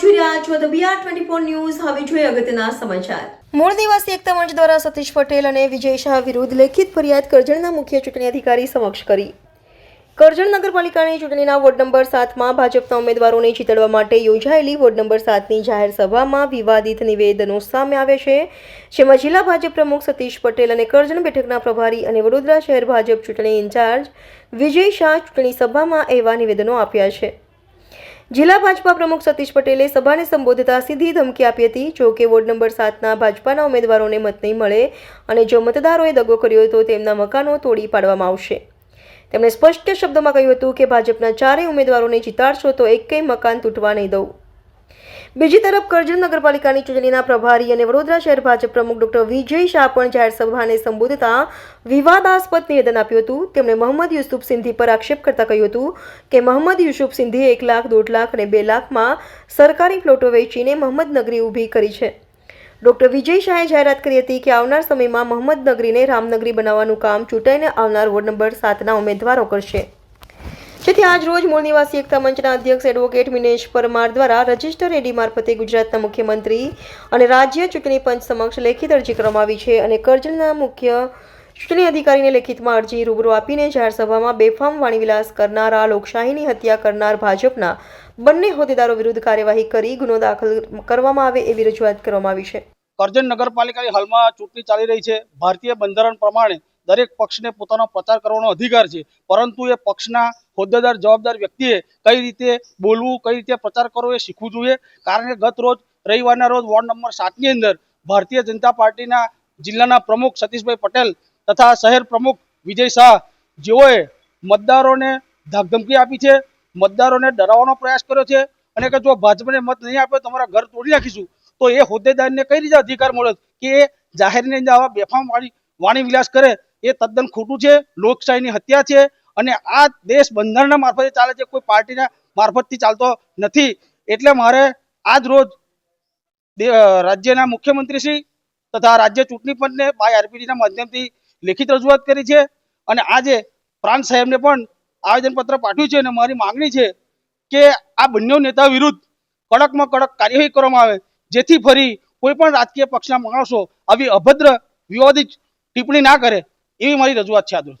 જોઈ રહ્યા છો the BR twenty four news હવે જોઈએ અગત્યના સમાચાર. મૂળ નિવાસી એકતા મંચ દ્વારા સતીશ પટેલ અને વિજય શાહ વિરુદ્ધ લેખિત ફરિયાદ કરજણના મુખ્ય ચૂંટણી અધિકારી સમક્ષ કરી. કરજણ નગરપાલિકાની ચૂંટણીના વોર્ડ નંબર સાતમાં ભાજપના ઉમેદવારોને જીતડવા માટે યોજાયેલી વોર્ડ નંબર સાતની જાહેર સભામાં વિવાદિત નિવેદનો સામે આવ્યા છે, જેમાં જિલ્લા ભાજપ પ્રમુખ સતીશ પટેલ અને કરજણ બેઠકના પ્રભારી અને વડોદરા શહેર ભાજપ ચૂંટણી ઇન્ચાર્જ વિજય શાહ ચૂંટણી સભામાં એવા નિવેદનો આપ્યા છે. જિલ્લા ભાજપા પ્રમુખ સતીશ પટેલે સભાને સંબોધતા સીધી ધમકી આપી હતી. જો કે વોર્ડ નંબર સાતના ભાજપાના ઉમેદવારોને મત નહીં મળે અને જો મતદારોએ દગો કર્યો તો તેમના મકાનો તોડી પાડવામાં આવશે. તેમણે સ્પષ્ટ શબ્દોમાં કહ્યું હતું કે ભાજપના ચારેય ઉમેદવારોને જીતાડશો તો એકેય મકાન તૂટવા નહીં દઉં. બીજી તરફ કરજણ નગરપાલિકાની ચૂંટણીના પ્રભારી અને વડોદરા શહેર ભાજપ પ્રમુખ ડોક્ટર વિજય શાહ પણ જાહેર સભાને સંબોધતા વિવાદાસ્પદ નિવેદન આપ્યું હતું. તેમણે મોહમ્મદ યુસુફ સિંધી પર આક્ષેપ કરતા કહ્યું હતું કે મોહમ્મદ યુસુફ સિંધીએ એક લાખ, દોઢ લાખ અને બે લાખમાં સરકારી પ્લોટો વેચીને મોહમ્મદ નગરી ઊભી કરી છે. ડોક્ટર વિજય શાહે જાહેરાત કરી હતી કે આવનાર સમયમાં મોહમ્મદ નગરીને રામનગરી બનાવવાનું કામ ચૂંટાઈને આવનાર વોર્ડ નંબર સાતના ઉમેદવારો કરશે. જેથી આજ રોજ મૂળ નિવાસી એકતા મંચના અધ્યક્ષ એડવોકેટ મિનેશ પરમાર દ્વારા રજિસ્ટર એડી મારફતે ગુજરાતના મુખ્યમંત્રી અને રાજ્ય ચૂંટણી પંચ સમક્ષ લેખિત અરજી કરવામાં આવી છે અને કરજણના મુખ્ય ચૂંટણી અધિકારીને લેખિતમાં અરજી રૂબરૂ આપીને જાહેર સભામાં બેફામ વાણીવિલાસ કરનારા, લોકશાહીની હત્યા કરનાર ભાજપના બંને હોદ્દેદારો વિરુદ્ધ કાર્યવાહી કરી ગુનો દાખલ કરવામાં આવે એવી રજૂઆત કરવામાં આવી છે. કરજણ નગરપાલિકાની હાલમાં ચૂંટણી ચાલી રહી છે. ભારતીય બંધારણ પ્રમાણે દરેક પક્ષને પોતાનો પ્રચાર કરવાનો અધિકાર છે. પરંતુ એ પક્ષના હોદ્દેદાર, જવાબદાર વ્યક્તિએ કઈ રીતે બોલવું, કઈ રીતે પ્રચાર કરવો એ શીખવું જોઈએ. કારણ કે ગત રોજ, રવિવારના રોજ વોર્ડ નંબર સાતની અંદર ભારતીય જનતા પાર્ટીના જિલ્લાના પ્રમુખ સતીશભાઈ પટેલ તથા શહેર પ્રમુખ વિજય શાહ જેઓએ મતદારોને ધાકધમકી આપી છે, મતદારોને ડરાવવાનો પ્રયાસ કર્યો છે અને કે જો ભાજપને મત નહીં આપ્યો તમારા ઘર તોડી નાખીશું, તો એ હોદ્દેદારને કઈ રીતે અધિકાર મળ્યો કે જાહેરની અંદર આવા બેફામ વાણી વાણી વિલાસ કરે એ તદ્દન ખોટું છે, લોકશાહીની હત્યા છે અને આ દેશ બંધારણના મારફતે ચાલે છે, કોઈ પાર્ટીના મારફતથી ચાલતો નથી. એટલે મારે આજ રોજ રાજ્યના મુખ્યમંત્રી મુખ્યમંત્રીશ્રી તથા રાજ્ય ચૂંટણી પંચને બાય આરપીડીના માધ્યમથી લેખિત રજૂઆત કરી છે અને આજે પ્રાંત સાહેબને પણ આવેદનપત્ર પાઠવ્યું છે અને મારી માંગણી છે કે આ બંને નેતા વિરુદ્ધ કડકમાં કડક કાર્યવાહી કરવામાં આવે, જેથી ફરી કોઈ પણ રાજકીય પક્ષના માણસો આવી અભદ્ર વિવાદિત ટિપ્પણી ના કરે. એવી મારી રજૂઆત છે રોજ